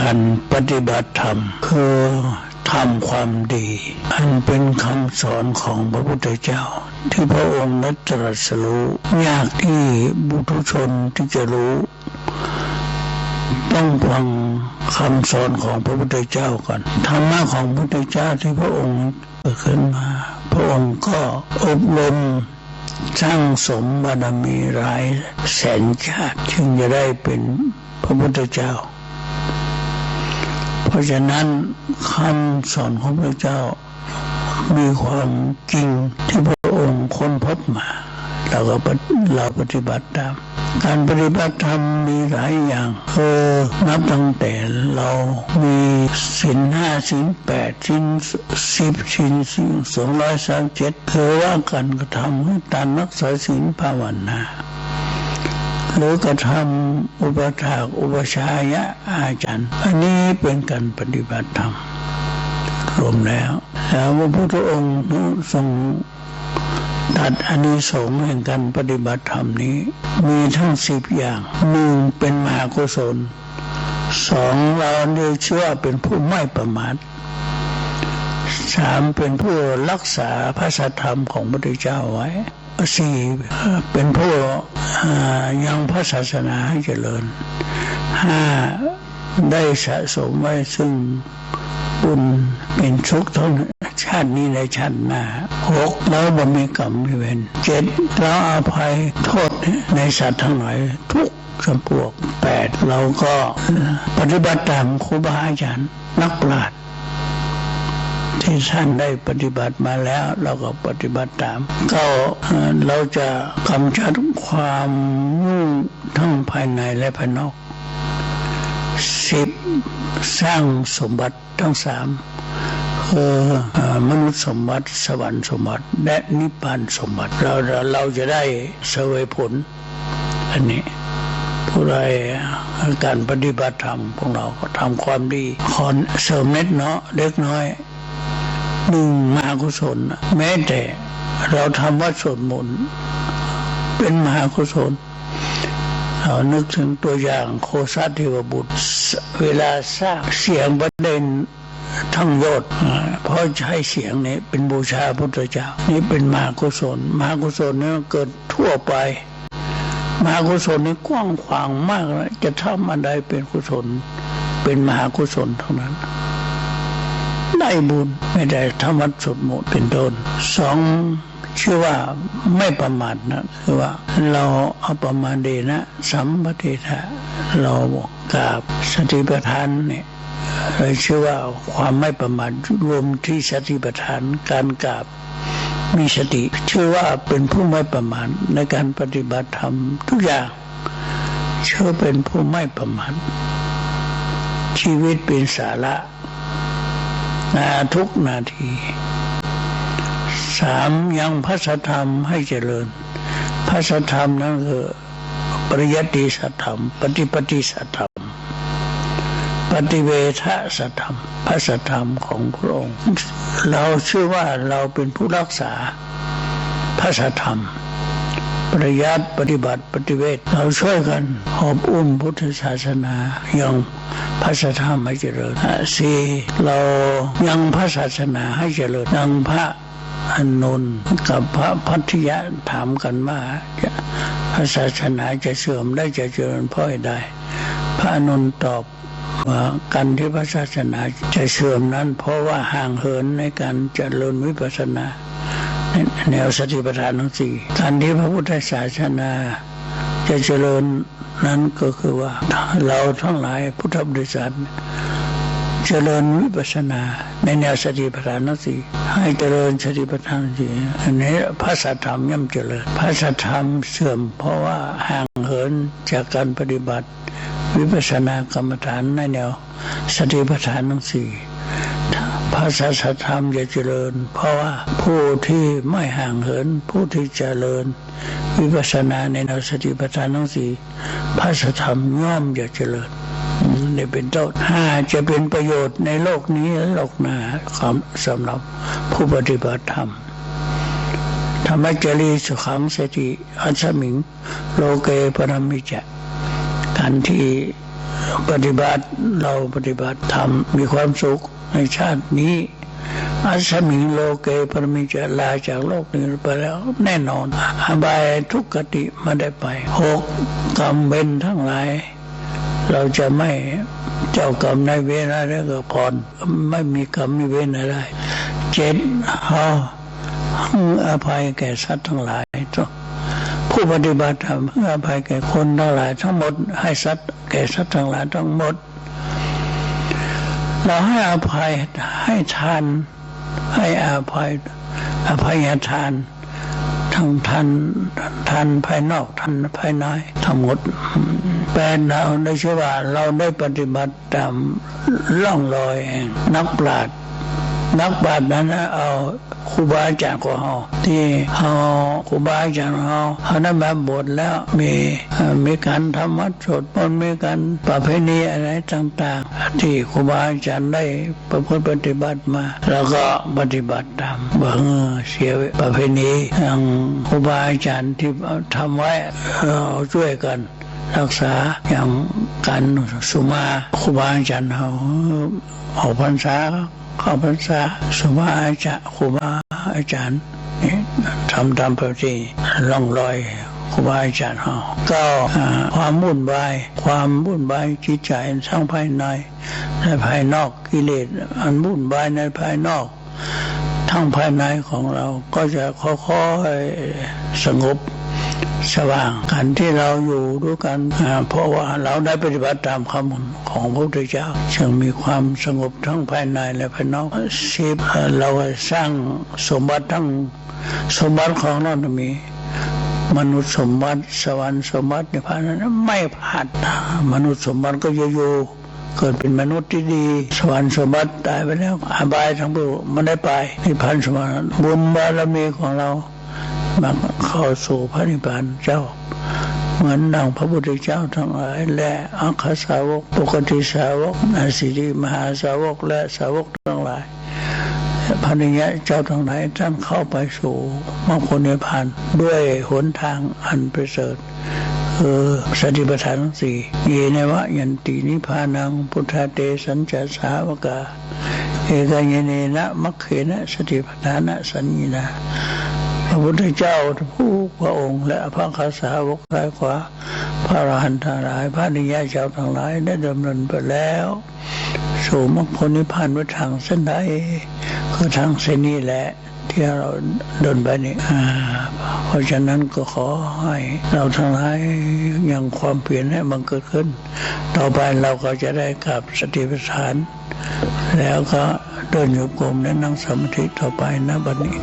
การปฏิบัติธรรมคือทำความดี อันเป็นคำสอนของพระพุทธเจ้า ที่พระองค์นัตรัสรู้ยากที่บุตุชนที่จะรู้ ต้องฟังคำสอนของพระพุทธเจ้าก่อนธรรมะของพระพุทธเจ้าที่พระองค์เกิดขึ้นมา พระองค์ก็อบรมสร้างสมบารมีหลายแสนชาติจึงจะได้เป็นพระพุทธเจ้า เพราะฉะนั้นคำสอนของพระเจ้า มีความจริงที่พระองค์ค้นพบมาเราก็เราปฏิบัติตามการปฏิบัติธรรมมีหลายอย่างคือนับตั้งแต่เรามีสินห้าสินแปดสินสิบสินสินสองร้อยสามเจ็ดคือว่าการกระทำให้ตามรักษาสินภาวนา หรือกระทำอุปถากอุปชายะอาจารย์ อันนี้เป็นการปฏิบัติธรรมรวมแล้วแล้วพระพุทธองค์ทรงตัดอานิสงส์แห่งการปฏิบัติธรรมนี้ มีทั้งสิบอย่างหนึ่งเป็นมหากุศลสองเราเรียกชื่อว่าเป็นผู้ไม่ประมาทสามเป็นผู้รักษาพระธรรมของพระพุทธเจ้าไว้สี่เป็นผู้ ยังพระศาสนาให้เจริญห้าได้สะสมไว้ซึ่งบุญเป็นชุกทั้งชาตินี้ในชาติหน้าหกแล้วบ่มีกรรมไมีเวรเจ็ดแล้วอภัยโทษในสัตว์ทั้งหลายทุกจำพวกแปดเราก็ปฏิบัติตามครูบาอาจารย์นักปราชญ์ ที่ท่านได้ปฏิบัติมาแล้วเราก็ปฏิบัติตาม ก็เราจะกำจัดความมุ่งทั้งภายในและภายนอกสิบสร้างสมบัติทั้งสามคือมนุษย์สมบัติสวรรค์สมบัติ และนิพพานสมบัติ เราเราจะได้เสวยผล อันนี้ผู้ใดการปฏิบัติธรรมพวกเราก็ทำความดีขอนเสริมเน็ตเนาะเล็กน้อย หนึ่งมหากุศล แม้แต่เราทำวัดสวดมนต์เป็นมหากุศลเรานึกถึงตัวอย่างโคสัตเทวบุตร เวลาสร้างเสียงประเด็นทั้งยศเพราะใช้เสียงนี้เป็นบูชาพุทธเจ้า นี่เป็นมหากุศลมหากุศลนี่เกิดทั่วไปมหากุศลนี่กว้างขวางมากจะทำอะไรเป็นกุศล เป็นมหากุศลเท่านั้น ได้บุญไม่ได้ธรรมะสดหมดเป็นต้นสองชื่อว่าไม่ประมาทนะคือว่าเราเอาประมาณเดนะ สัมปติทะเรากราบสติปัฏฐานเนี่ยเราชื่อว่าความไม่ประมาทรวมที่สติปัฏฐานการกราบมีสติ ชื่อว่าเป็นผู้ไม่ประมาทในการปฏิบัติธรรมทุกอย่างเชื่อเป็นผู้ไม่ประมาทชีวิตเป็นสาระ นาทุกนาทีสามยังพระสธรรมให้เจริญ พระสธรรมนั่นคือปริยัติสัธรรม ปฏิปฏิสัธรรม ปฏิเวทสัธรรม พระสธรรมของพระองค์ เราเชื่อว่าเราเป็นผู้รักษาพระสธรรม ปริยัติปฏิบัติปฏิเวทเราช่วยกันหอบอุ้มพุทธศาสนายังพระธรรมให้เจริญสี่เรายังพระศาสนาให้เจริญยังพระอนุนกับพระพัทยะถามกันว่าพระศาสนาจะเสื่อมได้จะเจริญพ่อยได้ พระอนุนตอบว่าการที่พระศาสนาจะเสื่อมนั้น เพราะว่าห่างเหินในการเจริญวิปัสสนา แนวสติปัฏฐานทั้งสี่การที่พระพุทธศาสนาจะเจริญนั้นก็คือว่าเราทั้งหลายพุทธบริษัทเจริญวิปัสนาในแนวสติปัฏฐานสี่ให้เจริญสติปัฏฐานสี่อันนี้พระสัทธรรมย่อมเจริญพระสัทธรรมเสื่อม เพราะว่าห่างเหินจากการปฏิบัติ วิปัสสนากรรมฐานในแนวสติปัฏฐานทั้งสี่ พระสัทธรรมจะเจริญ เพราะว่าผู้ที่ไม่ห่างเหิน ผู้ที่เจริญ วิปัสสนาในแนวสติปัฏฐานทั้งสี่พระสัทธรรมย่อมจะเจริญนี่เป็นต้นห้าจะเป็นประโยชน์ในโลกนี้โลกหน้าสำหรับผู้ปฏิบัติธรรมธรรมจรีสุขังสติอัศมิง โลเกปรมิจะการที่ปฏิบัติเราปฏิบัติธรรมมีความสุข ในชาตินี้อาสมิงโลเกปรมิจะลาจากโลกนี้ไปแล้ว แน่นอนอบายทุกขติไม่ได้ไปหกกรรมเบนทั้งหลาย เราจะไม่เจ้ากรรมนายเวรอะไรก็ก่อนไม่มีกรรมมีเวรอะไรเจ็ดเฮาให้อภัยแก่สัตว์ทั้งหลายทุกผู้ปฏิบัติธรรมอภัยแก่คนทั้งหลายทั้งหมดให้สัตว์แก่สัตว์ทั้งหลายทั้งหมด เราให้อภัยให้ทาน ให้อภัย อภัยทานทั้งทานทานภายนอกทานภายในทั้งหมดแปลเราได้ชื่อว่าเราได้ปฏิบัติตามล่องรอยแห่งนักปราชญ์ นักปราชญ์นั้นเอาครูบาอาจารย์ของเราที่เอาครูบาอาจารย์ของเราเขาได้มาบทแล้วมีมีการทำวัดสวดมนต์มีการประเพณีอะไรต่างๆ ที่ครูบาอาจารย์ได้ประพฤติปฏิบัติมา แล้วก็ปฏิบัติตามเบื่องเสียประเพณีทางครูบาอาจารย์ที่ทำไว้เราช่วยกัน รักษาอย่างการสุมาครูบาอาจารย์เขาออกพรรษาเข้าพรรษาสุมาอาจารย์ครูบาอาจารย์นี่ทำตามปกติล่องรอยครูบาอาจารย์เขาก็อ่าความวุ่นวาย ความวุ่นวายจิตใจทั้งภายในและภายนอกกิเลสอันวุ่นวายในภายนอก ทั้งภายในของเราก็จะค่อยๆสงบ สว่างกันที่เราอยู่ด้วยกันเพราะว่าเราได้ปฏิบัติตามคำของพระพุทธเจ้าจึงมีความสงบทั้งภายในและภายนอกสิบเอ่อเราสร้างสมบัติทั้งสมบัติของเรานะมี มนุษย์สมบัติสวรรค์สมบัติในพานนั้นไม่พลาดนะมนุษย์สมบัติก็จะอยู่เกิดเป็นมนุษย์ที่ดี สวรรค์สมบัติตายไปแล้วอบายทั้งปวงมันได้ไปนิพพานสมบัติบุญบารมีของเรา มันเข้าสู่พระนิพพานเจ้า เหมือนดังพระพุทธเจ้าทั้งหลาย และอัคคสาวกปกติสาวกนาสิริมหาสาวกและสาวกทั้งหลายพระนิยะเจ้าทั้งหลายท่านเข้าไปสู่มรรคผลนิพพานด้วยหนทางอันประเสริฐคือสติปัฏฐานสี่เยนวะยันตินิพานังพุทธเตสัญจสาวกาเอกายเนนะมัคเคนะสติปัฏฐานะสัญญีนะ พระพุทธเจ้าผู้พระองค์ และพระคาสาวกซ้ายขวา พระอรหันต์ทั้งหลาย พระนิยายเจ้าทั้งหลายได้ดำเนินไปแล้วสู่มรรคผลนิพพานว่าทางเส้นใดคือทางเส้นนี้แหละที่เราเดินไปนี่เพราะฉะนั้นก็ขอให้เราทั้งหลายยังความเปลี่ยนให้มันเกิดขึ้น ต่อไปเราก็จะได้กลับสติปัฏฐาน แล้วก็เดินโยกรมและนั่งสมาธิต่อไปนะบัดนี้